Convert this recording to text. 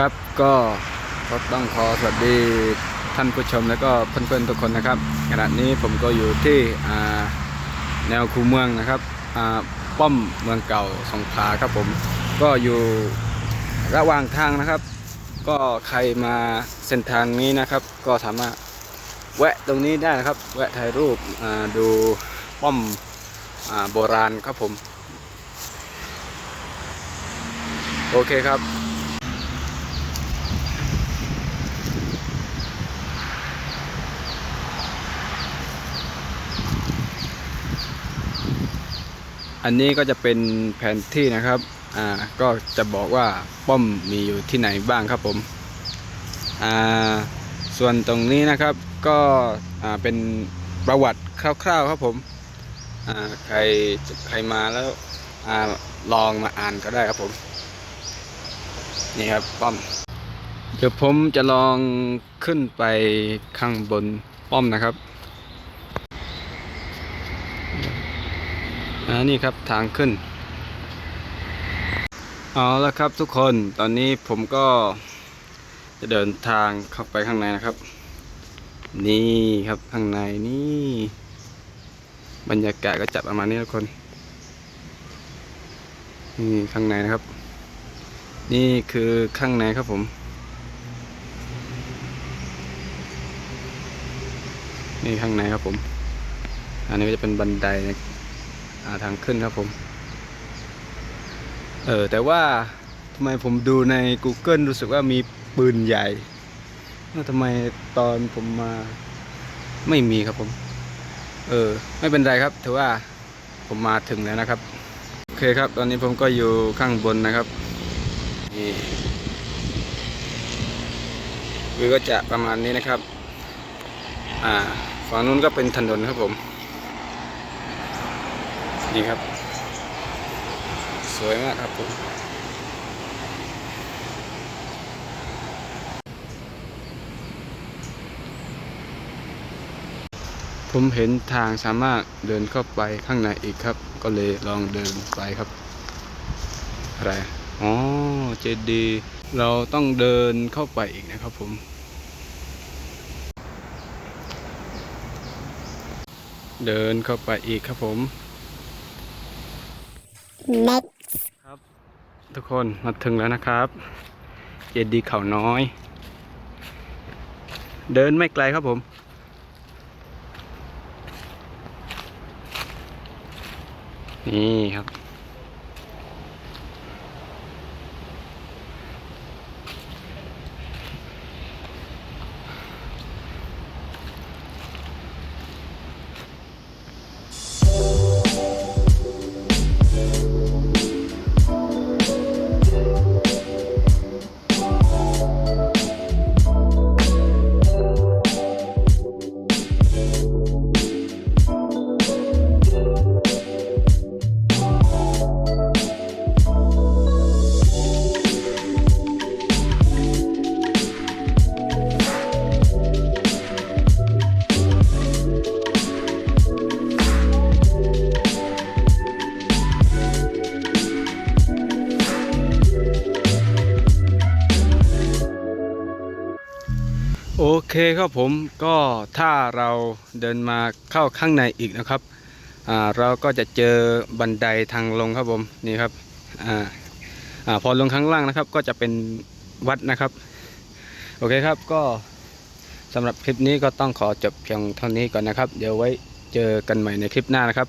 ครับก็ต้องขอสวัสดีท่านผู้ชมแล้วก็เพื่อนๆทุกคนนะครับขณะนี้ผมก็อยู่ที่แนวคูเมืองนะครับป้อมเมืองเก่าสงขลาครับผมก็อยู่ระหว่างทางนะครับ ก็ใครมาเส้นทางนี้นะครับ ก็สามารถแวะตรงนี้ได้นะครับ แวะถ่ายรูปดูป้อมอโบราณครับผม โอเคครับ อันนี้ก็จะเป็นแผนที่นะครับ อ่า ก็จะบอกว่าป้อมมีอยู่ที่ไหนบ้างครับผม อ่า ส่วนตรงนี้นะครับ ก็ อ่า เป็นประวัติคร่าวๆครับผม อ่า ใคร ใครมาแล้ว อ่า ลองมาอ่านก็ได้ครับผม นี่ครับป้อม เดี๋ยวผมจะลองขึ้นไปข้างบนป้อมนะครับ อ่า นี่ครับทางขึ้น เอาละครับทุกคนตอนนี้ผมก็จะเดินทางเข้าไปข้างในนะครับ นี่ครับข้างในนี่ บรรยากาศก็จะประมาณนี้ทุกคนนี่ข้างในนะครับ นี่คือข้างในครับผม นี่ข้างในครับผม อันนี้ก็จะเป็นบันไดนะ ทางขึ้นครับผม เออแต่ว่าทำไมผมดูใน Google รู้สึกว่ามีปืนใหญ่แล้วทำไมตอนผมมาไม่มีครับผม เออ ไม่เป็นไรครับถือว่าผมมาถึงแล้วนะครับ โอเคครับ ตอนนี้ผมก็อยู่ข้างบนนะครับนี่วิวก็จะประมาณนี้นะครับ อ่าฝั่งนู้นก็เป็นถนนครับผม นี่ครับ สวยมากครับผมผมเห็นทางสามารถเดินเข้าไปข้างในอีกครับ ก็เลยลองเดินไปครับ อะไร อ๋อ เจดีย์เราต้องเดินเข้าไปอีกนะครับผม เดินเข้าไปอีกครับผม next ครับ ทุกคนมาถึงแล้วนะครับ เจดีย์เขาน้อย เดินไม่ไกลครับผม นี่ครับ เคครับผมก็ถ้าเราเดินมาเข้าข้างในอีกนะครับอ่าเราก็จะเจอบันไดทางลงครับผมนี่ครับออ่าพอลงข้างล่างนะครับ ก็จะเป็นวัดนะครับ โอเคครับก็สำหรับคลิปนี้ก็ต้องขอจบเพียงเท่านี้ก่อนนะครับ เดี๋ยวไว้เจอกันใหม่ในคลิปหน้านะครับ